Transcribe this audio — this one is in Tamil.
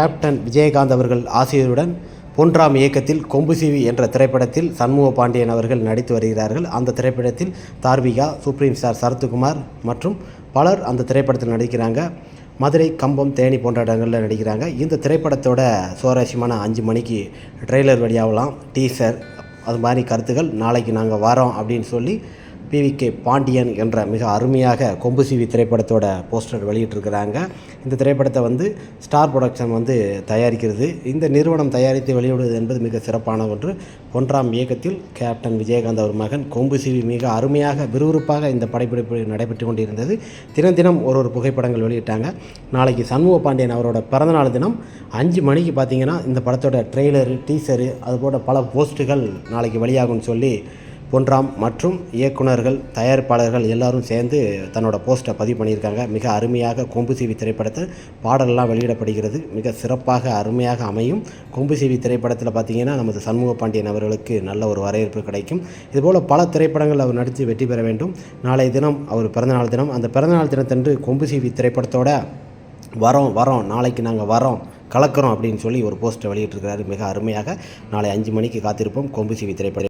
கேப்டன் விஜயகாந்த் அவர்கள் ஆசிரியருடன் பொன்றாம் இயக்கத்தில் கொம்புசிவி என்ற திரைப்படத்தில் சண்முக பாண்டியன் அவர்கள் நடித்து வருகிறார்கள். அந்த திரைப்படத்தில் தார்விகா சுப்ரீம் ஸ்டார் சரத்குமார் மற்றும் பலர் அந்த திரைப்படத்தில் நடிக்கிறாங்க. மதுரை கம்பம் தேனி போன்ற இடங்களில் நடிக்கிறாங்க. இந்த திரைப்படத்தோட சுவாரஸ்யமான அஞ்சு மணிக்கு ட்ரெய்லர் வெளியாகலாம் டீசர் அது மாதிரி கருத்துக்கள் நாளைக்கு நாங்கள் வரோம் அப்படின்னு சொல்லி பிவிகே பாண்டியன் என்ற மிக அருமையாக கொம்பு சிவி திரைப்படத்தோட போஸ்டர் வெளியிட்டிருக்கிறாங்க. இந்த திரைப்படத்தை வந்து ஸ்டார் ப்ரொடக்ஷன் வந்து தயாரிக்கிறது. இந்த நிறுவனம் தயாரித்து வெளியிடுவது என்பது மிக சிறப்பான ஒன்று. ஒன்றாம் இயக்கத்தில் கேப்டன் விஜயகாந்த் அவர் மகன் கொம்பு சிவி மிக அருமையாக விறுவிறுப்பாக இந்த படப்பிடிப்பு நடைபெற்று கொண்டிருந்தது. தினம் தினம் ஒரு ஒரு புகைப்படங்கள் வெளியிட்டாங்க. நாளைக்கு சண்முக பாண்டியன் அவரோட பிறந்தநாள் தினம் அஞ்சு மணிக்கு பார்த்தீங்கன்னா இந்த படத்தோட ட்ரெய்லரு டீசரு அதுபோல் பல போஸ்ட்டுகள் நாளைக்கு வெளியாகும்னு சொல்லி பொன்ராம் மற்றும் இயக்குனர்கள் தயாரிப்பாளர்கள் எல்லாரும் சேர்ந்து தன்னோட போஸ்ட்டை பதிவு பண்ணியிருக்காங்க. மிக அருமையாக கொம்புசீவி திரைப்படத்தை திரைப்படத்தில் பாடலெல்லாம் வெளியிடப்படுகிறது. மிக சிறப்பாக அருமையாக அமையும். கொம்புசீவி திரைப்படத்தில் பார்த்தீங்கன்னா நமது சண்முக பாண்டியன் அவர்களுக்கு நல்ல ஒரு வரவேற்பு கிடைக்கும். இதுபோல் பல திரைப்படங்கள் அவர் நடித்து வெற்றி பெற வேண்டும். நாளைய தினம் அவர் பிறந்தநாள் தினம் அந்த பிறந்தநாள் தினத்தன்று கொம்புசீவி திரைப்படத்தோட வரோம் வரோம் நாளைக்கு நாங்கள் வரோம் கலக்கிறோம் அப்படின்னு சொல்லி ஒரு போஸ்ட்டை வெளியிட்டிருக்கிறாரு. மிக அருமையாக நாளை அஞ்சு மணிக்கு காத்திருப்போம். கொம்புசீவி திரைப்படம்